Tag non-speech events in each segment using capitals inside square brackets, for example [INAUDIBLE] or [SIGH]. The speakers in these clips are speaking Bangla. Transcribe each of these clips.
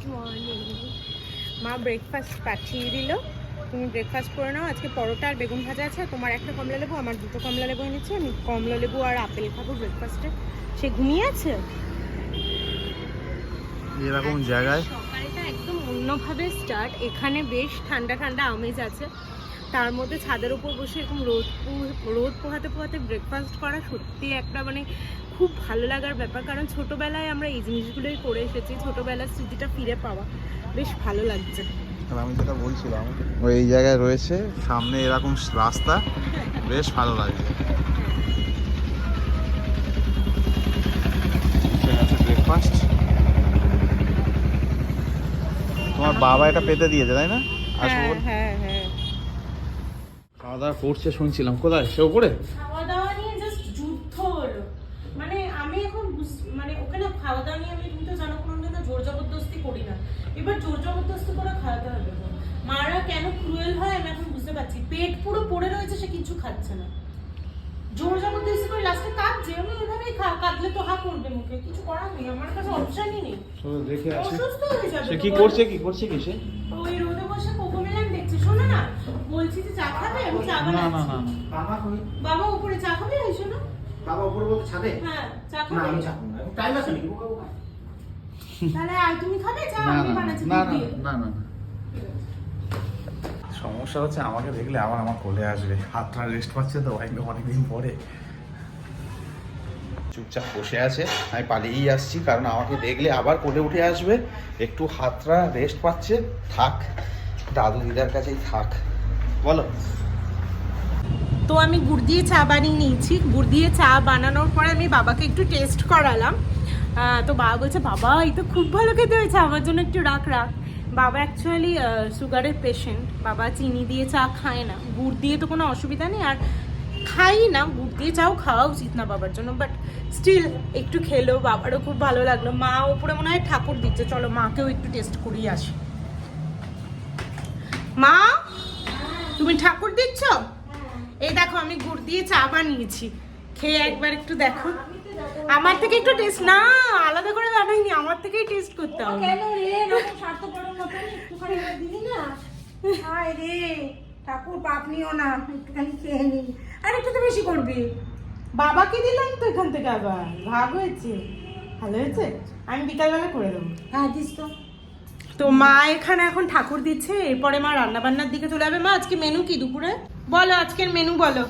গুড মর্নিং মা ব্রেকফাস্ট পাঠিয়ে দিল। তুমি ব্রেকফাস্ট করে নাও। আজকে পরোটা আর বেগুন ভাজা আছে। তোমার একটা কমলা লেবু আমার দুটো কমলা লেবু এনেছি। আমি কমলা লেবু আর আপেল খাব ব্রেকফাস্টে সে ঘুমিয়ে আছে? এরকম জায়গায় সকালটা একদম অন্যভাবে স্টার্ট এখানে বেশ ঠান্ডা ঠান্ডা আমেজ আছে। তার মধ্যে ছাদের উপর বসে এরকম রোদ পো- রোদ পোহাতে পোহাতে ব্রেকফাস্ট করা সত্যি একটা মানে খুব ভালো লাগার ব্যাপার। কারণ ছোটোবেলায় আমরা এই জিনিসগুলোই করে এসেছি ছোটোবেলার স্মৃতিটা ফিরে পাওয়া বেশ ভালো লাগছে। আমি যেটা বলছিলাম ওই এই জায়গায় রয়েছে সামনে এরকম রাস্তা বেশ ভালো লাগছে। ব্রেকফাস্ট তোমার বাবা এটা পেতে দিয়েছে তাই না? আসব হ্যাঁ হ্যাঁ হ্যাঁ। খাওয়া দাওয়া করছে শুনছিলাম। কোথায়? সে উপরে? খাওয়া দাওয়া নিয়ে জাস্ট যুদ্ধ হলো। মানে আমি এখন মানে ওখানে খাওয়া দাওয়া নিয়ে আমি তুমি তো জানো কোনো জোর জবরদস্তি করি না। এবার জোর জবরদস্তি করে খাওয়াতে হবে গো। মারা কেন ক্রুয়েল হয় আমি এখন বুঝতে পারছি। পেট পুরো পড়ে রয়েছে সে কিছু খাচ্ছে না। জোর জবরদস্তি করে লাস্টে কাঁদছে আমি খা কাঁদলে তো হা করবে মুখে। কিছু করার নেই আমার কাছে অপশনই নেই। দেখে আসি অসুস্থ হয়ে যাবে সে কি করছে কি? করছে কি সে? ওই রোদে বসে না বলছি যে চা খাবে? আমি চা না না বানাচ্ছি না না। বাবা কই? বাবা উপরে চা খাবে? এই শোনো। বাবা উপরে বলতে ছাদে? হ্যাঁ চা না আমি চাকু না। টাইম আছে নাকি? বোকা বোকা তাহলে আর তুমি খাবে? চা আমি বানাচ্ছি না দুধ না দিয়ে। না না না। সমস্যা হচ্ছে আমাকে দেখলে আবার আমার কোলে আসবে। হাতটা রেস্ট পাচ্ছে তো একদম অনেকদিন পরে। চুপচাপ বসে আছে। আমি পালিয়েই আসছি কারণ আমাকে দেখলে আবার কোলে উঠে আসবে। একটু হাতটা রেস্ট পাচ্ছে। থাক। দাদু দিদার কাছেই থাক। বলো। তো আমি গুড় দিয়ে চা বানিয়ে নিয়েছি। গুড় দিয়ে চা বানানোর পরে আমি বাবাকে একটু টেস্ট করালাম। তো বাবা বলছে, বাবা, এই তো খুব ভালো খেতে হয়েছে, আমার জন্য একটু রাখ রাখ। বাবা অ্যাকচুয়ালি সুগারের পেশেন্ট বাবা চিনি দিয়ে চা খায় না। গুড় দিয়ে তো কোনো অসুবিধা নেই, আর খাই না। গুড় দিয়ে চাও খাওয়া উচিত না বাবার জন্য বাট স্টিল একটু খেলো। বাবারও খুব ভালো লাগল। মা ওপরে মনে হয় ঠাকুর দিচ্ছে। চলো, মাকেও একটু টেস্ট করিয়ে আসি। মা তুমি ঠাকুর দিচ্ছ? এই দেখো আমি গুড় দিয়ে চা বানিয়েছি। খেয়ে একবার একটু দেখো। আমার থেকে একটু টেস্ট না আলাদা করে বানাইনি আমার থেকেই টেস্ট করতে হবে। কেন রে? স্বার্থপরের মতন একটুখানি দিলি না? হায় রে ঠাকুর পাপ নিও না একটুখানি খেয়ে নি। আর একটু তো বেশি করবি। বাবাকে দিলাম তো এখান থেকে আবার? ভাগ হয়েছে। ভালো হয়েছে? আমি বিকালবেলা করে দেবো। হ্যাঁ দিস তো। তো মা এখানে এখন ঠাকুর দিচ্ছে এরপরে মা রান্না বান্নার দিকে চলে যাবে। মা আজকে মেনু কি দুপুরে? বলো আজকের মেনু বলো।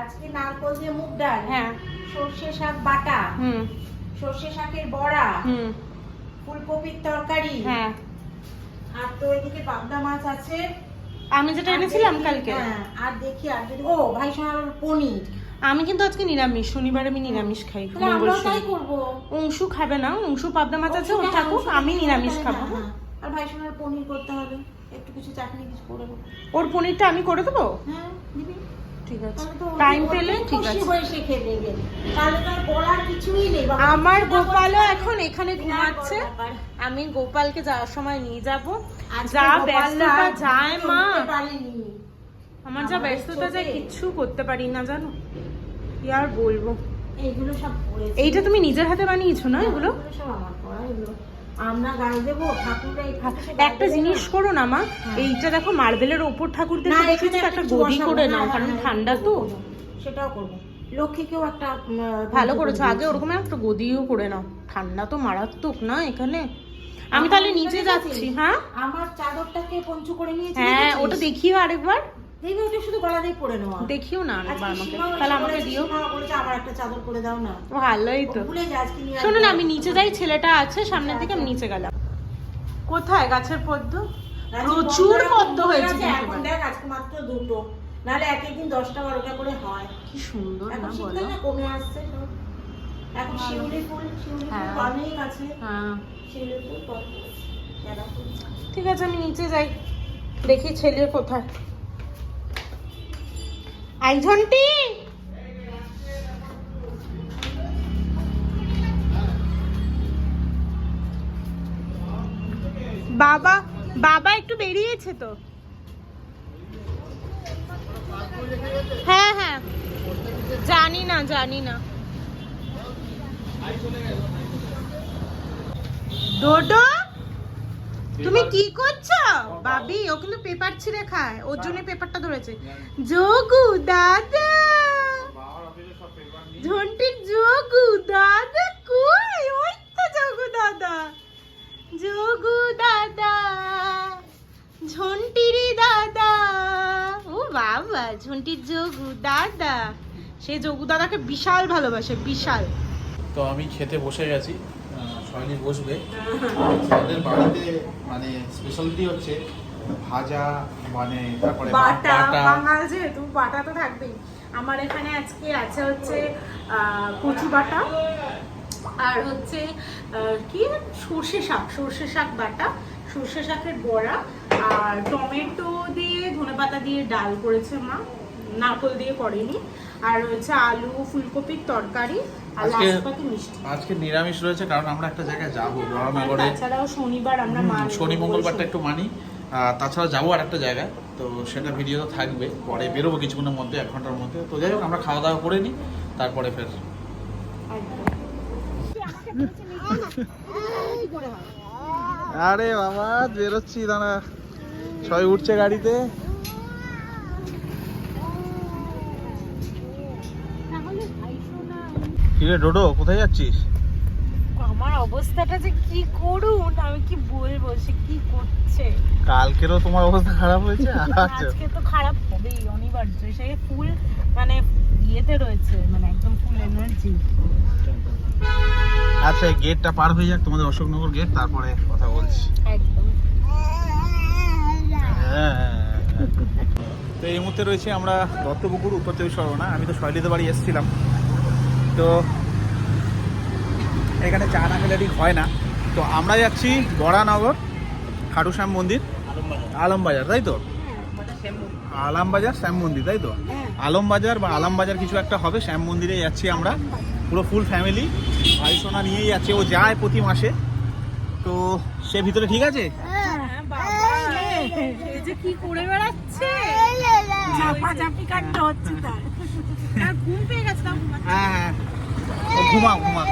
আজকে নারকল দিয়ে মুগ ডাল হ্যাঁ। সর্ষে শাক বাটা হুম। সর্ষে শাকের বড়া হুম। ফুলকপির তরকারি হ্যাঁ। আর তো এদিকে পাবদা মাছ আছে। আমি যেটা এনেছিলাম কালকে। হ্যাঁ আর দেখি আর যদি ও ভাই সোনার পনির। আমি কিন্তু আজকে নিরামিষ শনিবার আমি নিরামিষ খাই তাহলে তাই করব। অংশু খাবে না অংশু পাবদা মাছ আছে ওর হ্যাঁ, থাকুক আমি নিরামিষ খাব। হ্যাঁ। ভাই সোনার পনির করতে হবে। একটু কিছু চাটনি কিছু করে দেবো ওর পনিরটা আমি করে দেবো? হ্যাঁ দিবি? ঠিক আছে। টাইম পেলে ঠিক আছে। আমার গোপালও এখন এখানে ঘুমাচ্ছে। আমি গোপালকে যাওয়ার সময় নিয়ে যাব। যা ব্যস্ততা যায় মা। আমার যা ব্যস্ততা যায়। কিচ্ছু করতে পারি না জানো? কি আর বলব? এইগুলো সব এইটা তুমি নিজের হাতে বানিয়েছো না এগুলো? এগুলো সব আমার করা, এগুলো। আমরা গায়ে দেবো ঠাকুররা এই একটা জিনিস করো না মা হ্যাঁ। এইটা দেখো মার্বেলের ওপর ঠাকুর না, একটা গদি করে হ্যাঁ, নাও হ্যাঁ, কারণ ঠান্ডা তো। সেটাও করব। লক্ষ্মীকেও একটা ভালো করেছ আগে ওরকম একটা গদিও করে নাও। ঠান্ডা তো মারাত্মক না এখানে? আমি তাহলে নিচে যাচ্ছি হ্যাঁ? আমার চাদরটাকে পঞ্চু করে নিয়েছি হ্যাঁ ওটা দেখিও আরেকবার। দেখবি ওটা শুধু গলা দিয়ে পরে নেওয়া। দেখিও না আমাকে। তাহলে আমাকে দিও। বলেছে, আমার একটা চাদর করে দাও না। ভালোই তো। ভুলে যা আজকে নিয়ে শোনো না আমি নিচে যাই ছেলেটা আছে সামনের দিকে আমি নিচে গেলাম। কোথায় গাছের পদ্ম? প্রচুর পদ্ম হয়েছে এখন দেখ আজকে মাত্র দুটো। নাহলে এক একদিন দশটা বারোটা করে হয়। কি সুন্দর না বলো। কমে আসছে এখন শিউলি ফুল শিউলি ফুল হ্যাঁ। অনেক আছে। হ্যাঁ। শিউলি ফুল পদ্ম, ঠিক আছে আমি নিচে যাই। দেখি ছেলে কোথায়। আই বাবা বাবা একটু বেরিয়েছে তো। হ্যাঁ হ্যাঁ। জানি না জানি না। ডোডো? কি করছ? বাবি ও কিন্তু পেপার ছিঁড়ে খায়। ওর জন্য পেপারটা ধরেছে। যোগু দাদা! ঝন্টির যোগু দাদা কই? ওই তো যোগু দাদা। যোগু দাদা! ঝন্টিরি দাদা! ও বাবা ঝন্টির যোগু দাদা। সে যোগু দাদাকে বিশাল ভালোবাসে বিশাল। তো আমি খেতে বসে গেছি। সয়নি বসবে। আমাদের বাড়িতে মানে স্পেশালিটি হচ্ছে ভাজা মানে তারপরে বাটা বাঙাল যেহেতু বাটা তো থাকবেই। আমার এখানে আজকে আছে হচ্ছে কচু বাটা আর হচ্ছে কি সর্ষে শাক সর্ষে শাক বাটা সর্ষে শাকের বড়া আর টমেটো দিয়ে ধনেপাতা দিয়ে ডাল করেছে মা। নারকল দিয়ে করেনি। আর হচ্ছে আলু ফুলকপির তরকারি আর আজকে- মিষ্টি। আজকে নিরামিষ রয়েছে কারণ আমরা একটা জায়গায় যাব বড়নগরে তাছাড়াও শনিবার আমরা মানি শনি মঙ্গলবারটা একটু মানি। তাছাড়া যাব আর একটা জায়গায় তো সেটা ভিডিও তো থাকবে। পরে বেরোবো কিছুক্ষণের মধ্যে এক ঘণ্টার মধ্যে। তো যাই হোক আমরা খাওয়া দাওয়া করে নিই তারপরে ফের আরে বাবা বেরোচ্ছি দাঁড়া। সবাই উঠছে গাড়িতে। কিরে ডোডো কোথায় যাচ্ছিস? আমার অবস্থাটা যে কি করুন আমি কি বলব সে কি করছে? কালকেরও তোমার অবস্থা খারাপ হয়েছে? [LAUGHS] আচ্ছা। আজকে তো খারাপ হবেই অনিবার্য। সে ফুল মানে ইয়েতে রয়েছে মানে একদম ফুল এনার্জি আচ্ছা গেটটা পার হয়ে যাক তোমাদের অশোকনগর গেট তারপরে কথা বলছি। একদম। তো এই মুহূর্তে রয়েছে আমরা দত্তপুকুর উত্তর চব্বিশ পরগনা। আমি তো শৈলীদের বাড়ি এসেছিলাম। তো এখানে চা না খেলে ঠিক হয় না তো আমরা যাচ্ছি বড়ানগর খাটুশ্যাম মন্দির আলমবাজার তাই তো আলমবাজার শ্যাম মন্দির তাই তো আলমবাজার বা আলমবাজার কিছু একটা হবে শ্যাম মন্দিরে যাচ্ছি আমরা পুরো ফুল ফ্যামিলি ভাই সোনা নিয়েই যাচ্ছে ও যায় প্রতি মাসে তো সে ভিতরে ঠিক আছে কি করে বেড়াচ্ছে চাপাচাপি কাণ্ড হচ্ছে তার হ্যাঁ হ্যাঁ। ঘুমা ঘুমা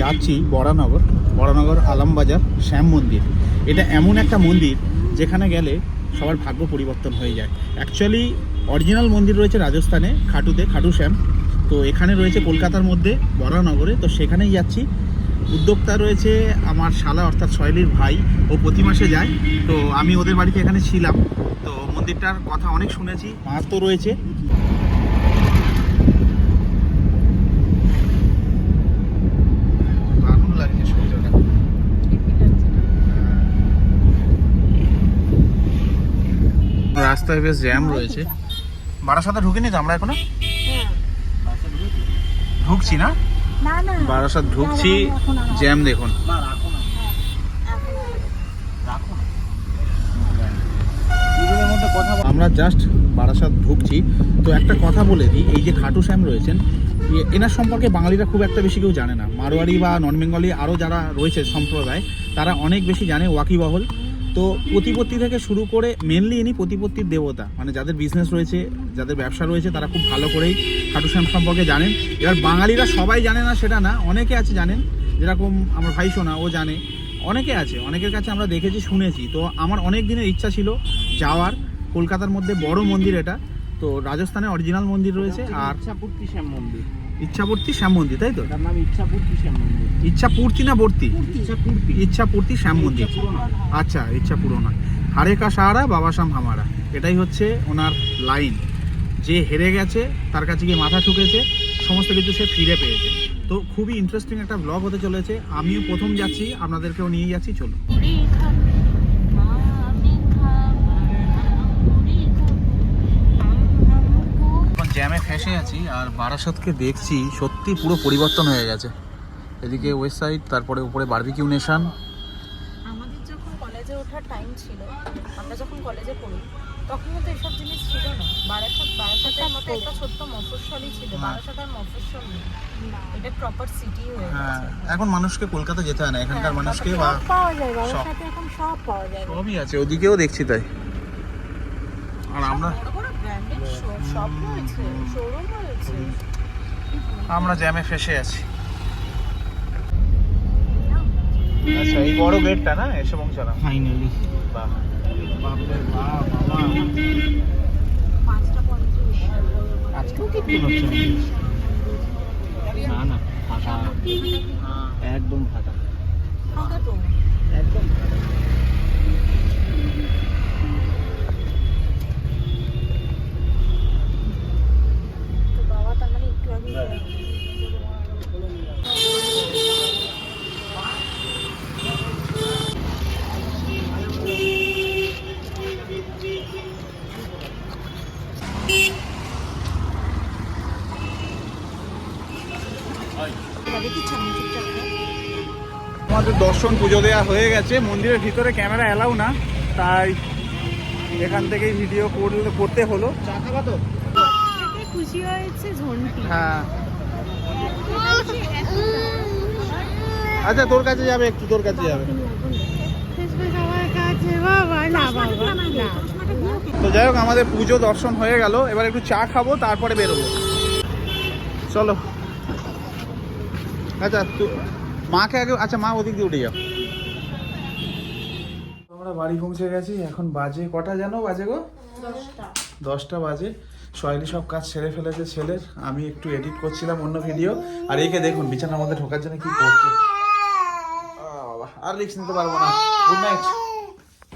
যাচ্ছি বড়ানগর বড়ানগর আলমবাজার শ্যাম মন্দির। এটা এমন একটা মন্দির যেখানে গেলে সবার ভাগ্য পরিবর্তন হয়ে যায়। অ্যাকচুয়ালি অরিজিনাল মন্দির রয়েছে রাজস্থানে খাটুতে খাটু শ্যাম। তো এখানে রয়েছে কলকাতার মধ্যে বড়ানগরে তো সেখানেই যাচ্ছি। উদ্যোক্তা রয়েছে আমার শালা অর্থাৎ শৈলীর ভাই। ও প্রতি মাসে যায়। তো আমি ওদের বাড়িতে এখানে ছিলাম। তো মন্দিরটার কথা অনেক শুনেছি। মাছ তো রয়েছে। রাস্তায় বেশ জ্যাম রয়েছে। বারাসাতে ঢুকিনি তো আমরা এখনও? ঢুকছি না? না না বারাসাত ঢুকছি। জ্যাম দেখুন। আমরা জাস্ট বারাসাত ঢুকছি। তো একটা কথা বলে দিই এই যে খাটু শ্যাম রয়েছেন এনার সম্পর্কে বাঙালিরা খুব একটা বেশি কেউ জানে না। মারোয়ারি বা নন বেঙ্গলি আরও যারা রয়েছে সম্প্রদায় তারা অনেক বেশি জানে ওয়াকিবহল। তো প্রতিপত্তি থেকে শুরু করে মেনলি ইনি প্রতিপত্তির দেবতা। মানে যাদের বিজনেস রয়েছে, যাদের ব্যবসা রয়েছে, তারা খুব ভালো করেই খাটু শ্যাম সম্পর্কে জানেন। এবার বাঙালিরা সবাই জানে না সেটা না, অনেকে আছে জানেন, যেরকম আমার ভাই সোনা, ও জানে। অনেকে আছে, অনেকের কাছে আমরা দেখেছি, শুনেছি। তো আমার অনেক দিনের ইচ্ছা ছিল যাওয়ার, কলকাতার মধ্যে বড় মন্দির এটা। তো রাজস্থানে অরিজিনাল মন্দির রয়েছে, আর মন্দির। ইচ্ছাপূর্তি শ্যাম মন্দির তাই তো? নাম ইচ্ছাপূর্তি শ্যাম মন্দির ইচ্ছাপূর্তি না বর্তি ইচ্ছাপূর্তি। ইচ্ছাপূর্তি। শ্যাম মন্দির। আচ্ছা ইচ্ছা পূরণ হয় হারে কা সাহারা বাবা শাম হামারা। এটাই হচ্ছে ওনার লাইন। যে হেরে গেছে তার কাছে গিয়ে মাথা ঠুকেছে সমস্ত কিছু সে ফিরে পেয়েছে। তো খুবই ইন্টারেস্টিং একটা ব্লগ হতে চলেছে। আমিও প্রথম যাচ্ছি আপনাদেরকেও নিয়ে যাচ্ছি চলুন এখন জ্যামে ফেসে আছি আর বারাসাতকে দেখছি সত্যি পুরো পরিবর্তন হয়ে গেছে। এদিকে ওয়েস্ট সাইড তারপরে উপরে বারবিকিউ নেশন আমাদের যখন কলেজে ওঠার টাইম ছিল আমরা যখন কলেজে পড়ি তখন তো এসব জিনিস ছিল না। বারাসাত বারাসাতের মতো একটা ছোট্ট মফস্বলই ছিল। হ্যাঁ। বারাসাত আর মফস্বল এটা প্রপার সিটি হয়ে হ্যাঁ গেছে এখন মানুষকে কলকাতা যেতে হয় না। এখানকার হ্যাঁ, মানুষকে বা পাওয়া যায় বাবার এখন সব পাওয়া যায়। সবই আছে ওদিকেও দেখছি তাই। আর আমরা রয়েছে শোরুম রয়েছে আমরা জ্যামে ফেসে আছি। আচ্ছা এই বড় গেটটা না? এসে পৌঁছালাম ফাইনালি বাহ। বাপরে বাপ বাবা। পাঁচটা পঁয়ত্রিশ। আজকেও কি হচ্ছে না না ফাঁকা। একদম ফাঁকা। ফাঁকা একদম দর্শন পুজো দেওয়া হয়ে গেছে। মন্দিরের ভিতরে ক্যামেরা অ্যালাউ না তাই এখান থেকেই ভিডিও করলে করতে হলো। চা তো? খুশি হয়েছে হ্যাঁ। [LAUGHS] আচ্ছা তোর কাছে যাবে একটু তোর কাছে যাবে। সবার কাছে বাবা না বাবা না। তো যাই হোক আমাদের পুজো দর্শন হয়ে গেল। এবার একটু চা খাব তারপরে বেরোবো। চলো। আচ্ছা তু- মাকে আগে আচ্ছা মা ওদিক দিয়ে উঠে যাও। আমরা বাড়ি পৌঁছে গেছি এখন বাজে কটা জানো বাজে গো? দশটা। বাজে। সয়ালি সব কাজ সেরে ফেলেছে ছেলের আমি একটু এডিট করছিলাম অন্য ভিডিও আর একে দেখুন বিছানার মধ্যে ঢোকার জন্য কি করছে। আর রিক্স নিতে পারব না। Good night